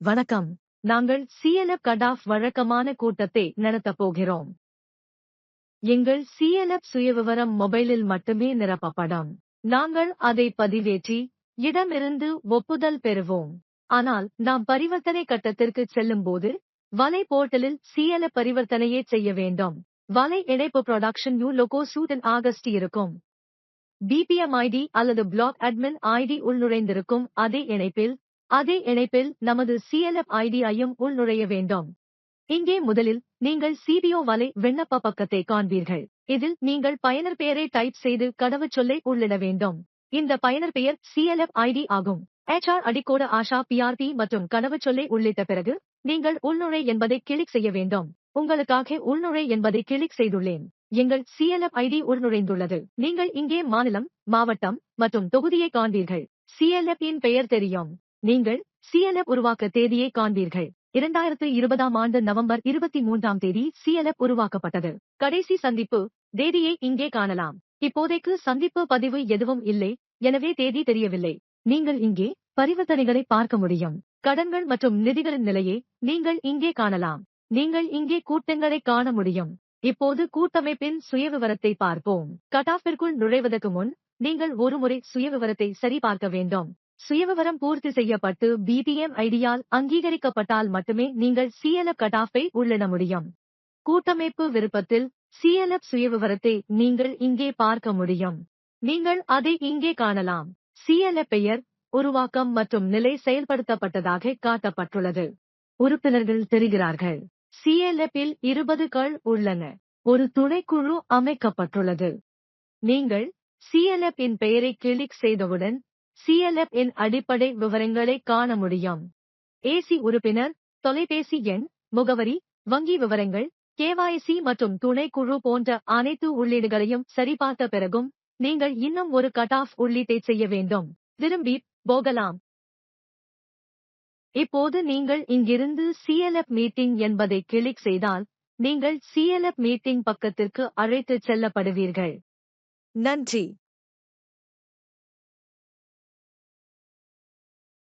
வணக்கம். நாங்கள் சிஎல்எப் cut off வழக்கமான கூட்டத்தை நடத்தப் போகிறோம். எங்கள் சிஎல்எப் சுயவிவரம் மொபைலில் மட்டுமே நிரப்பப்படும். நாங்கள் அதை பதிவேற்றி இடமிருந்து ஒப்புதல் பெறுவோம். ஆனால் நாம் பரிவர்த்தனை கட்டத்திற்கு செல்லும்போது வலை போர்ட்டலில் சிஎல்எப் பரிவர்த்தனையே செய்ய வேண்டும். வலை இணைப்பு production new logo suit August இருக்கும். பிபிஎம் ஐடி அல்லது பிளாக் அட்மின் ஐடி உள்நுழைந்திருக்கும் அதே இணைப்பில் அதே இணைப்பில் நமது சிஎல்எஃப் ஐடியையும் உள்நுழைய வேண்டும். இங்கே முதலில் நீங்கள் சிபிஓ வலை விண்ணப்ப பக்கத்தை காண்பீர்கள். இதில் நீங்கள் பயனர் பெயரை டைப் செய்து கடவுச்சொல்லை உள்ளிட வேண்டும். இந்த பயனர் பெயர் சிஎல்எஃப் ஐடி ஆகும். ஹெச்ஆர் அடிக்கோடு ஆஷா பிஆர்பி மற்றும் கடவுச்சொல்லை உள்ளிட்ட பிறகு நீங்கள் உள்நுழை என்பதை கிளிக் செய்ய வேண்டும். உங்களுக்காக உள்நுழை என்பதை கிளிக் செய்துள்ளேன். எங்கள் சிஎல்எஃப் ஐடி உள்நுழைந்துள்ளது. நீங்கள் இங்கே மாநிலம் மாவட்டம் மற்றும் தொகுதியை காண்பீர்கள். சிஎல்எஃப் இன் பெயர் தெரியும். நீங்கள் சிஎல்எஃப் உருவாக்க தேதியை காண்பீர்கள். இரண்டாயிரத்து இருபதாம் ஆண்டு நவம்பர் இருபத்தி மூன்றாம் தேதி சிஎல்எஃப் உருவாக்கப்பட்டது. கடைசி சந்திப்பு. தேதியை இங்கே காணலாம். இப்போதைக்கு சந்திப்பு பதிவு எதுவும் இல்லை. எனவே தேதி தெரியவில்லை. நீங்கள் இங்கே பரிவர்த்தனைகளை பார்க்க முடியும். கடன்கள் மற்றும் நிதிகளின் நிலையை நீங்கள் இங்கே காணலாம். நீங்கள் இங்கே கூட்டங்களை காண முடியும். இப்போது கூட்டமைப்பின் சுயவிவரத்தை பார்ப்போம். கட்டாஃபிற்குள் நுழைவதற்கு முன் நீங்கள் ஒருமுறை சுயவிவரத்தை சரிபார்க்க வேண்டும். சுயவிவரம் பூர்த்தி செய்யப்பட்டு பிபிஎம் ஐடியால் அங்கீகரிக்கப்பட்டால் மட்டுமே நீங்கள் சிஎல்எஃப் கட்டாஃபை உள்ளிட முடியும். கூட்டமைப்பு விருப்பத்தில் சிஎல்எப் சுயவிவரத்தை நீங்கள் இங்கே பார்க்க முடியும். நீங்கள் அதை இங்கே காணலாம். சிஎல்எப் பெயர் உருவாக்கம் மற்றும் நிலை செயல்படுத்தப்பட்டதாக காட்டப்பட்டுள்ளது. உறுப்பினர்கள் தெரிகிறார்கள். சிஎல்எப்பில் இருபது கள் உள்ளன. ஒரு துணைக்குழு அமைக்கப்பட்டுள்ளது. நீங்கள் சிஎல்எப் இன் பெயரை கிளிக் செய்தவுடன் சிஎல்எஃப் இன் அடிப்படை விவரங்களை காண முடியும். ஏசி உறுப்பினர் தொலைபேசி எண் முகவரி வங்கி விவரங்கள் கேவாய்சி மற்றும் துணைக்குழு போன்ற அனைத்து உள்ளீடுகளையும் சரிபார்த்த பிறகும் நீங்கள் இன்னும் ஒரு கட் ஆஃப் உள்ளீட்டை செய்ய வேண்டும். திரும்பி போகலாம். இப்போது நீங்கள் இங்கிருந்து சிஎல்எஃப் மீட்டிங் என்பதை கிளிக் செய்தால் நீங்கள் சிஎல்எஃப் மீட்டிங் பக்கத்திற்கு அழைத்துச் செல்லப்படுவீர்கள். நன்றி.